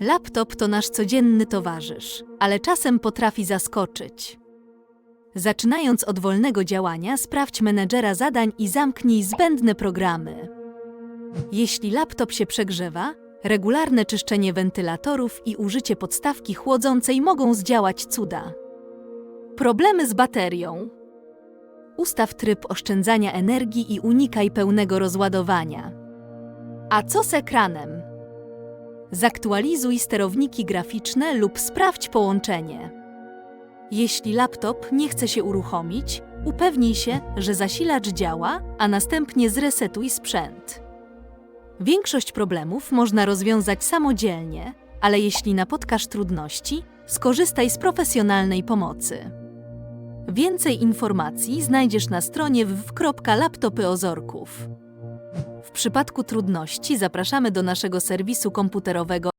Laptop to nasz codzienny towarzysz, ale czasem potrafi zaskoczyć. Zaczynając od wolnego działania, sprawdź menedżera zadań i zamknij zbędne programy. Jeśli laptop się przegrzewa, regularne czyszczenie wentylatorów i użycie podstawki chłodzącej mogą zdziałać cuda. Problemy z baterią. Ustaw tryb oszczędzania energii i unikaj pełnego rozładowania. A co z ekranem? Zaktualizuj sterowniki graficzne lub sprawdź połączenie. Jeśli laptop nie chce się uruchomić, upewnij się, że zasilacz działa, a następnie zresetuj sprzęt. Większość problemów można rozwiązać samodzielnie, ale jeśli napotkasz trudności, skorzystaj z profesjonalnej pomocy. Więcej informacji znajdziesz na stronie www.laptopyozorków. W przypadku trudności zapraszamy do naszego serwisu komputerowego